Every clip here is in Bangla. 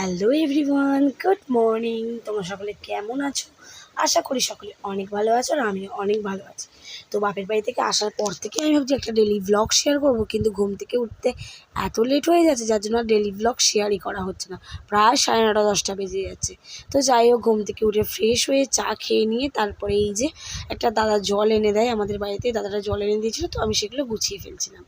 Hello everyone, good morning. তোমরা সকলে কেমন আছো? আশা করি সকলে অনেক ভালো আছো আর আমিও অনেক ভালো আছি। তো বাপের বাড়ি থেকে আসার পর থেকে আমি ভাবছি একটা ডেলি ব্লগ শেয়ার করব, কিন্তু ঘুম থেকে উঠতে এত লেট হয়ে যাচ্ছে, যার জন্য ডেলি ব্লগ শেয়ারই করা হচ্ছে না। প্রায় সাড়ে নটা, দশটা বেজে যাচ্ছে। তো যাই হোক, ঘুম থেকে উঠে ফ্রেশ হয়ে চা খেয়ে নিয়ে তারপরে এই যে একটা দাদা জল এনে দেয় আমাদের বাড়িতে, দাদাটা জল এনে দিয়েছিলো, তো আমি সেগুলো গুছিয়ে ফেলছিলাম।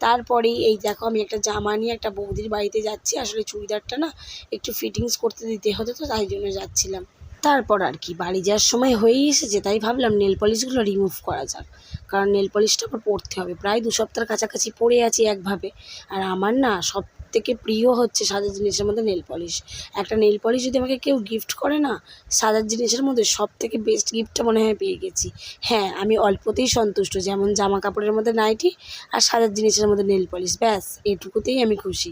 তারপরেই এই দেখো আমি একটা জামা নিয়ে একটা বৌদির বাড়িতে যাচ্ছি। আসলে চুড়িদারটা না একটু ফিটিংস করতে দিতে হতো তো, তাই জন্য যাচ্ছিলাম। তারপর আর কি, বাড়ি যাওয়ার সময় হয়েই এসেছে, তাই ভাবলাম নেল পলিশগুলো রিমুভ করা যাক। কারণ নেল পলিশটা আবার পরতে হবে, প্রায় দু সপ্তাহের কাছাকাছি পরে আছি একভাবে। আর আমার না সব থেকে প্রিয় হচ্ছে সাজার জিনিসের মধ্যে নেল পলিশ একটা নেল পলিশ যদি আমাকে কেউ গিফট করে না, সাজার জিনিসের মধ্যে সব থেকে বেস্ট গিফটটা মনে হয় পেয়ে গেছি। হ্যাঁ আমি অল্পতেই সন্তুষ্ট, যেমন জামা কাপড়ের মধ্যে নাইটি আর সাজার জিনিসের মধ্যে নেল পলিশ ব্যাস, এটুকুতেই আমি খুশি।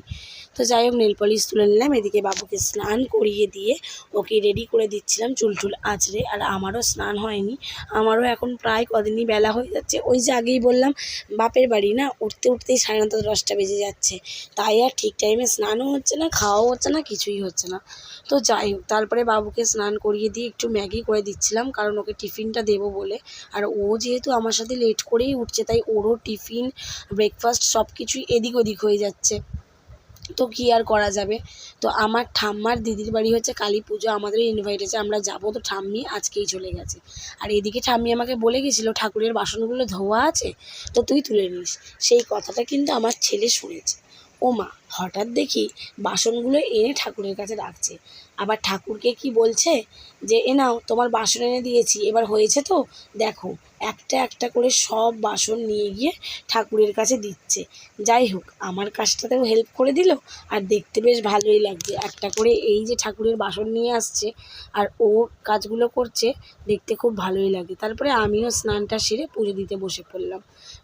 তো যাই হোক নেল পলিশ তুলে নিলাম, এদিকে বাবুকে স্নান করিয়ে দিয়ে ওকে রেডি করে দিচ্ছিলাম চুল টুল আঁচড়ে, আর আমারও স্নান হয়নি। আমারও এখন প্রায় কদিনই বেলা হয়ে যাচ্ছে। ওই যে আগেই বললাম, বাপের বাড়ি না, উঠতে উঠতেই সাড়ে নটা দশটা বেজে যাচ্ছে। তাই আর ঠিক টাইমে স্নানও হচ্ছে না, খাওয়াও হচ্ছে না, কিছুই হচ্ছে না। তো যাই হোক, তারপরে বাবুকে স্নান করিয়ে দিয়ে একটু ম্যাগি করে দিচ্ছিলাম, কারণ ওকে টিফিনটা দেবো বলে। আর ও যেহেতু আমার সাথে লেট করেই উঠছে, তাই ওরও টিফিন ব্রেকফাস্ট সব কিছুই এদিক ওদিক হয়ে যাচ্ছে। তো কী আর করা যাবে? তো আমার ঠাম্মার দিদির বাড়ি হচ্ছে কালী পুজো আমাদের ইনভাইট আছে, আমরা যাব। তো ঠাম্মি আজকেই চলে গেছে। আর এদিকে ঠাম্মি আমাকে বলে গেছিল, ঠাকুরের বাসনগুলো ধোয়া আছে, তো তুই তুলে নিস। সেই কথাটা কিন্তু আমার ছেলে শুনেছে। ও মা হঠাৎ দেখি বাসনগুলো এনে ঠাকুরের কাছে রাখছে। আবার ঠাকুরকে কি বলছে? যে, এ নাও, তোমার বাসন এনে দিয়েছি, এবার হয়েছে তো? দেখো, একটা একটা করে সব বাসন নিয়ে গিয়ে ঠাকুরের কাছে দিচ্ছে। যাই হোক, আমার কাজটাতেও হেল্প করে দিল, আর দেখতে বেশ ভালোই লাগছে। একটা করে এই যে ঠাকুরের বাসন নিয়ে আসছে, আর ও কাজগুলো করছে, দেখতে খুব ভালোই লাগে। তারপরে আমিও স্নানটা সেরে পুজো দিতে বসে পড়লাম।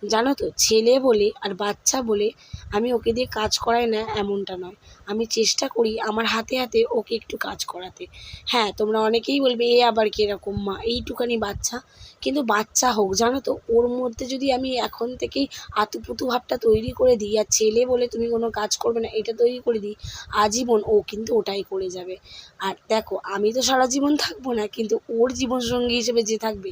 জানো তো, ছেলে বলে আর বাচ্চা বলে আমি ওকে দিয়ে কাজ করাই না, এমনটা নয়। আমি চেষ্টা করি আমার হাতে হাতে ওকে একটু কাজ করাতে। হ্যাঁ তোমরা অনেকেই বলবে, এ আবার কীরকম মা? এইটুখানি বাচ্চা। কিন্তু বাচ্চা হোক, জানো তো, ওর মধ্যে যদি আমি এখন থেকেই আতুপুতু ভাবটা তৈরি করে দিই, আর ছেলে বলে তুমি কোনো কাজ করবে না, এটা তৈরি করে দিই, আজীবন ও কিন্তু ওটাই করে যাবে। আর দেখো, আমি তো সারা জীবন থাকব না, কিন্তু ওর জীবনসঙ্গী হিসেবে যে থাকবে,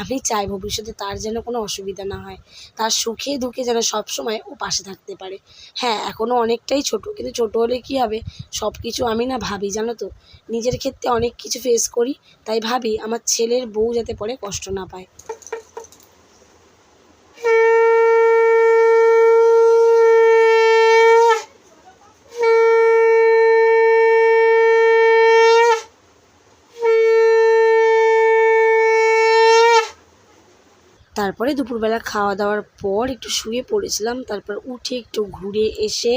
আমি চাই ভবিষ্যতে তার যেন কোনো অসুবিধা না হয়, তার সুখে দুঃখে যেন সবসময় ও পাশে থাকতে পারে। হ্যাঁ এখনও অনেকটাই ছোট, কিন্তু ছোট হলে কি হবে? সব কিছু আমি না ভাবি, জানো তো? নিজের ক্ষেত্রে অনেক কিছু ফেস করি, তাই ভাবি আমার ছেলের বউ যাতে পরে কষ্ট না পায়। তারপরে দুপুরবেলা খাওয়া দাওয়ার পর একটু শুয়ে পড়েছিলাম তারপর উঠে একটু ঘুরে এসে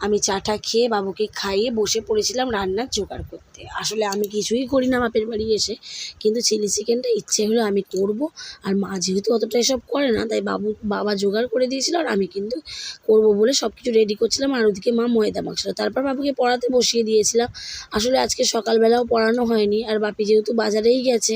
আমি চাটা খেয়ে বাবুকে খাইয়ে বসে পড়েছিলাম রান্নার জোগাড় করতে। আসলে আমি কিছুই করি না বাপের বাড়ি এসে। কিন্তু চিলি চিকেনটা ইচ্ছে হলো আমি করব। আর মা যেহেতু অতটা এসব করে না, তাই বাবু, বাবা জোগাড় করে দিয়েছিল আর আমি কিন্তু করব বলে সব কিছু রেডি করছিলাম। আর ওদিকে মা ময়দা মাখছিল। তারপর বাবুকে পড়াতে বসিয়ে দিয়েছিলাম। আসলে আজকে সকালবেলাও পড়ানো হয়নি। আর বাপি যেহেতু বাজারেই গেছে,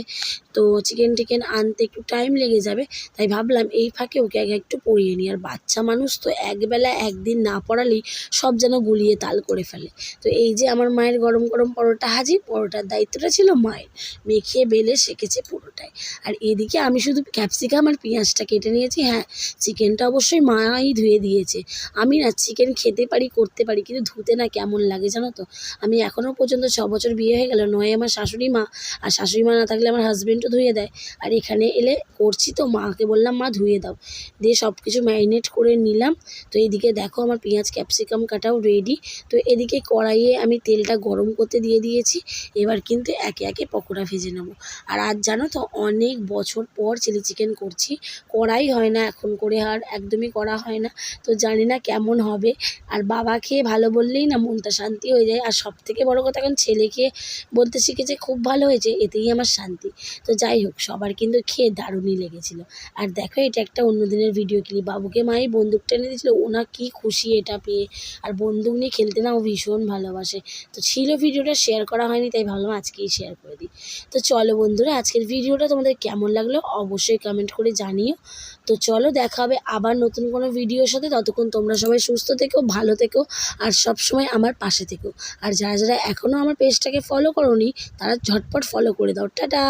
তো চিকেন টিকেন আনতে একটু টাইম লেগে যাবে। তাই ভাবলাম এই ফাঁকে ওকে আগে একটু পড়িয়ে নিই। আর বাচ্চা মানুষ তো একবেলা একদিন না পড়ালেই সব যেন গুলিয়ে তাল করে ফেলে। তো এই যে আমার মায়ের গরম গরম পরোটা হাজির পরোটার দায়িত্বটা ছিল মায়ের। মেখে বেলে শেখেছে পুরোটাই আর এদিকে আমি শুধু ক্যাপসিকাম আর পেঁয়াজটা কেটে নিয়েছি। হ্যাঁ চিকেনটা অবশ্যই মাই ধুয়ে দিয়েছে। আমি না চিকেন খেতে পারি, করতে পারি, কিন্তু ধুতে না কেমন লাগে জানো তো? আমি এখনও পর্যন্ত ছ বছর বিয়ে হয়ে গেল, নয় আমার শাশুড়ি মা। আর শাশুড়ি মা না থাকলে আমার হাজব্যান্ডও ধুয়ে দেয়। আর এখানে এলে করছি তো, মাকে বললাম, মা, ধুয়ে দাও। দিয়ে সব কিছু ম্যারিনেট করে নিলাম। তো এইদিকে দেখো আমার পেঁয়াজ ক্যাপসিকাম কাটাও রেডি তো এদিকে কড়াইয়ে আমি তেলটা গরম করতে দিয়ে দিয়েছি। এবার কিন্তু একে একে পকোড়া ভেজে নেব। আর আজ জানো তো, অনেক বছর পর চিলি চিকেন করছি। করাই হয় না এখন করে, আর একদমই করা হয় না। তো জানি না কেমন হবে। আর বাবা খেয়ে ভালো বললেই না মনটা শান্তি হয়ে যায়। আর সব থেকে বড়ো কথা এখন ছেলে খেয়ে বলতে শিখেছে খুব ভালো হয়েছে, এতেই আমার শান্তি। তো যাই হোক, সবার কিন্তু খেয়ে দারুণই লেগেছিলো। আর দেখো, এটা একটা অন্য দিনের ভিডিও ক্লিপ বাবুকে মাই বন্দুকটা এনে দিয়েছিলো। ওনা কি খুশি এটা পেয়ে। আর আর বন্দুক নিয়ে খেলতে না ও ভীষণ ভালোবাসে। তো ছিল ভিডিওটা শেয়ার করা হয়নি, তাই ভাবলাম আজকেই শেয়ার করে দিই। তো চলো বন্ধুরা, আজকের ভিডিওটা তোমাদের কেমন লাগল অবশ্যই কমেন্ট করে জানিও। তো চলো দেখা হবে আবার নতুন কোনো ভিডিওর সাথে। ততক্ষণ তোমরা সবাই সুস্থ থেকো, ভালো থেকো, আর সব সময় আমার পাশে থেকো। আর যারা যারা এখনও আমার পেজটাকে ফলো করোনি, তারা ঝটপট ফলো করে দাও। টাটা!